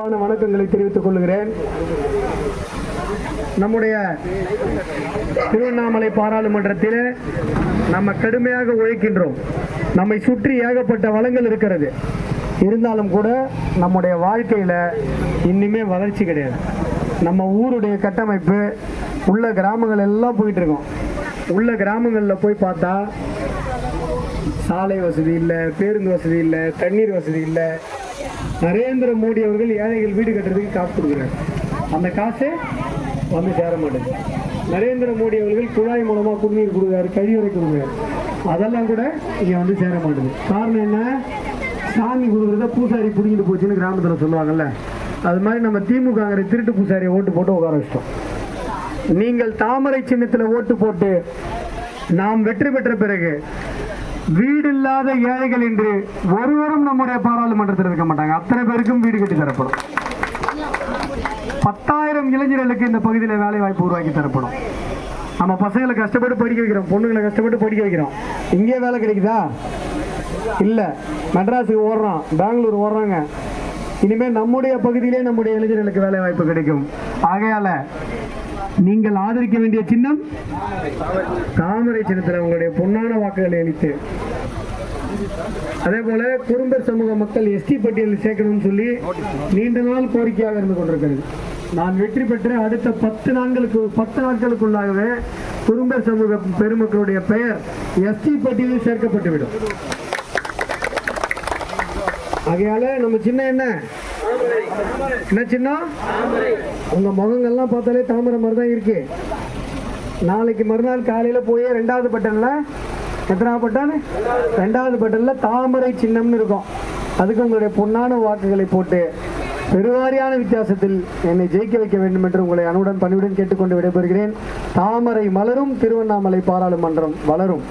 அன்பான வணக்கங்களை தெரிவித்துக் கொள்கிறேன். நம்முடைய திருவண்ணாமலை பாராளுமன்றத்தில் நம்ம கடுமையாக உழைக்கின்றோம். நம்மை சுற்றி ஏகப்பட்ட வளங்கள் இருக்கிறது. இருந்தாலும் கூட நம்முடைய வாழ்க்கையில் இன்னுமே வளர்ச்சி கிடையாது. நம்ம ஊருடைய கட்டமைப்பு உள்ள கிராமங்கள் எல்லாம் போயிட்டு இருக்கோம். உள்ள கிராமங்களில் போய் பார்த்தா சாலை வசதி இல்லை பேருந்து வசதி இல்லை தண்ணீர் வசதி இல்லை நரேந்திர மோடி அவர்கள் ஏழைகள் வீடு கட்டுறதுக்கு காசு கொடுக்குறாரு. அந்த காசு வந்து சேர மாட்டேங்குது. நரேந்திர மோடி அவர்கள் குழாய் மூலமாக குடிநீர் கொடுக்குறாரு கழிவுறை கொடுக்குறாரு. அதெல்லாம் கூட இங்கே வந்து சேர மாட்டேங்குது. காரணம் என்ன? சாமி கொடுக்குறத பூசாரி பிடிங்கிட்டு போச்சுன்னு கிராமத்தில் சொல்லுவாங்கல்ல. அது மாதிரி நம்ம திமுக திருட்டு பூசாரியை ஓட்டு போட்டு உட்கார வச்சிட்டோம். நீங்கள் தாமரை சின்னத்தில் ஓட்டு போட்டு நாம் வெற்றி பெற்ற பிறகு வீடு இல்லாத ஏழைகள் என்று ஒருவரும் நம்முடைய பாராளுமன்றத்தில் இருக்க மாட்டாங்க. அத்தனை பேருக்கும் வீடு கட்டி தரப்படும். பத்தாயிரம் இளைஞர்களுக்கு இந்த பகுதியில் வேலை வாய்ப்பு உருவாக்கி தரப்படும். நம்ம பசங்களை கஷ்டப்பட்டு படிக்க வைக்கிறோம். பொண்ணுங்களை கஷ்டப்பட்டு படிக்க வைக்கிறோம். இங்கே வேலை கிடைக்குதா? இல்லை. மெட்ராஸுக்கு ஓடுறோம். பெங்களூர் ஓடுறாங்க. இனிமேல் நம்முடைய பகுதியிலே நம்முடைய இளைஞர்களுக்கு வேலை வாய்ப்பு கிடைக்கும். ஆகையால நீங்கள் ஆதரிக்க வேண்டிய சின்னம் தாமரை சின்னத்தில் உங்களுடைய பொன்னான வாக்குகளை அளித்து அதே போல குறும்பர் சமூக மக்கள் எஸ்டி பட்டியலில் சேர்க்கணும்னு சொல்லி நீண்ட நாள் கோரிக்கையாக இருந்து கொண்டிருக்கிறது. நான் வெற்றி பெற்ற அடுத்த பத்து நாட்களுக்கு பத்து நாட்களுக்குள்ளாகவே குறும்பர் சமூக பெருமக்களுடைய பெயர் எஸ்டி பட்டியலில் சேர்க்கப்பட்டுவிடும். ஆகையால நம்ம சின்ன என்ன? என்ன சின்ன? உங்க முகங்கள்லாம் பார்த்தாலே தாமரை மாதிரி தான் இருக்கு. நாளைக்கு மறுநாள் காலையில போய் ரெண்டாவது பட்டன்ல. எத்தனாவது பட்டன்? ரெண்டாவது பட்டன்ல தாமரை சின்னம்னு இருக்கும். அதுக்கு உங்களுடைய பொன்னான வாக்குகளை போட்டு பெருவாரியான வித்தியாசத்தில் என்னை ஜெயிக்க வைக்க வேண்டும் என்று உங்களை அனுடன் பணிவுடன் கேட்டுக்கொண்டு விடைபெறுகிறேன். தாமரை மலரும் திருவண்ணாமலை பாராளுமன்றம் வளரும்.